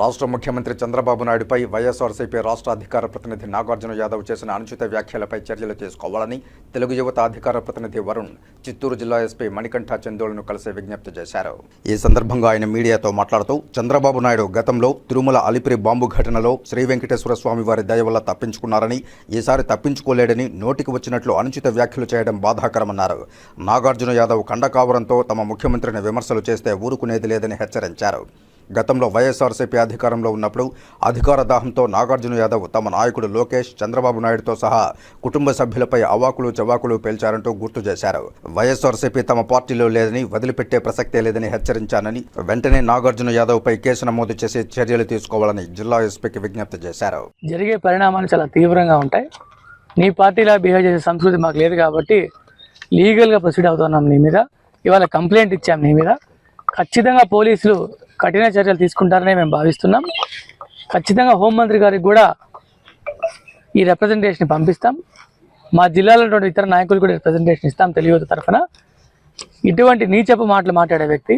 రాష్ట్ర ముఖ్యమంత్రి చంద్రబాబు నాయుడుపై వైఎస్ఆర్సీపీ రాష్ట్ర అధికార ప్రతినిధి నాగార్జున యాదవ్ చేసిన అనుచిత వ్యాఖ్యలపై చర్యలు తీసుకోవాలని తెలుగు యువత అధికార ప్రతినిధి వరుణ్ చిత్తూరు జిల్లా ఎస్పీ మణికంఠ చందోళ్ళను కలిసి విజ్ఞప్తి చేశారు. ఈ సందర్భంగా ఆయన మీడియాతో మాట్లాడుతూ చంద్రబాబు నాయుడు గతంలో తిరుమల అలిపిరి బాంబు ఘటనలో శ్రీ వెంకటేశ్వర స్వామి వారి దయ వల్ల తప్పించుకున్నారని ఈసారి తప్పించుకోలేడని నోటికి వచ్చినట్లు అనుచిత వ్యాఖ్యలు చేయడం బాధాకరమన్నారు. నాగార్జున యాదవ్ కండకావరంతో తమ ముఖ్యమంత్రిని విమర్శలు చేస్తే ఊరుకునేది లేదని హెచ్చరించారు. గతంలో వైఎస్ఆర్సీపీ అధికారంలో ఉన్నప్పుడు అధికార దాహంతో నాగార్జున యాదవ్ తమ నాయకుడు లోకేష్ చంద్రబాబు నాయుడుతో సహా కుటుంబ సభ్యులపై అవాకులు చవాకులు పేల్చారంటూ గుర్తు చేశారు. వైఎస్ఆర్సీపీ తమ పార్టీలో లేదని వదిలిపెట్టే ప్రసక్తే లేదని హెచ్చరించానని వెంటనే నాగార్జున యాదవ్పై కేసు నమోదు చేసి చర్యలు తీసుకోవాలని జిల్లా ఎస్పీకి విజ్ఞప్తి చేశారు. జరిగే పరిణామాలు చాలా తీవ్రంగా ఉంటాయి. నీ పార్టీలా బిహేవ్ చేసే సంస్కృతి మాకు లేదు కాబట్టి లీగల్గా ప్రొసీడ్ అవుతున్నాం నీ మీద. ఇవాళ కంప్లైంట్ ఇచ్చాం నీ మీద. ఖచ్చితంగా పోలీసులు కఠిన చర్యలు తీసుకుంటారని మేము భావిస్తున్నాం. ఖచ్చితంగా హోంమంత్రి గారికి కూడా ఈ రిప్రజెంటేషన్ పంపిస్తాం. మా జిల్లాలో ఇతర నాయకులు కూడా రిప్రజెంటేషన్ ఇస్తాం తెలియదు తరఫున. ఇటువంటి నీచపు మాటలు మాట్లాడే వ్యక్తి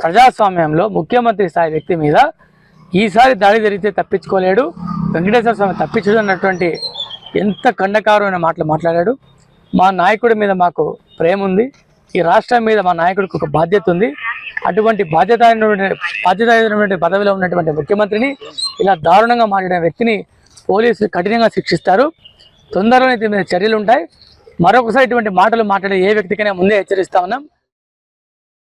ప్రజాస్వామ్యంలో ముఖ్యమంత్రి స్థాయి వ్యక్తి మీద ఈసారి దాడి జరిగితే తప్పించుకోలేడు వెంకటేశ్వర స్వామి తప్పించడు అన్నటువంటి ఎంత కండకారమైన మాటలు మాట్లాడాడు. మా నాయకుడి మీద మాకు ప్రేమ ఉంది ఈ రాష్ట్రం మీద మా నాయకుడికి ఒక బాధ్యత ఉంది. అటువంటి బాధ్యత బాధ్యత పదవిలో ఉన్నటువంటి ముఖ్యమంత్రిని ఇలా దారుణంగా మాట్లాడిన వ్యక్తిని పోలీసులు కఠినంగా శిక్షిస్తారు. తొందరలోనే దీని మీద చర్యలు ఉంటాయి మరొకసారి ఇటువంటి మాటలు మాట్లాడే ఏ వ్యక్తికైనా ముందే హెచ్చరిస్తా ఉన్నాం.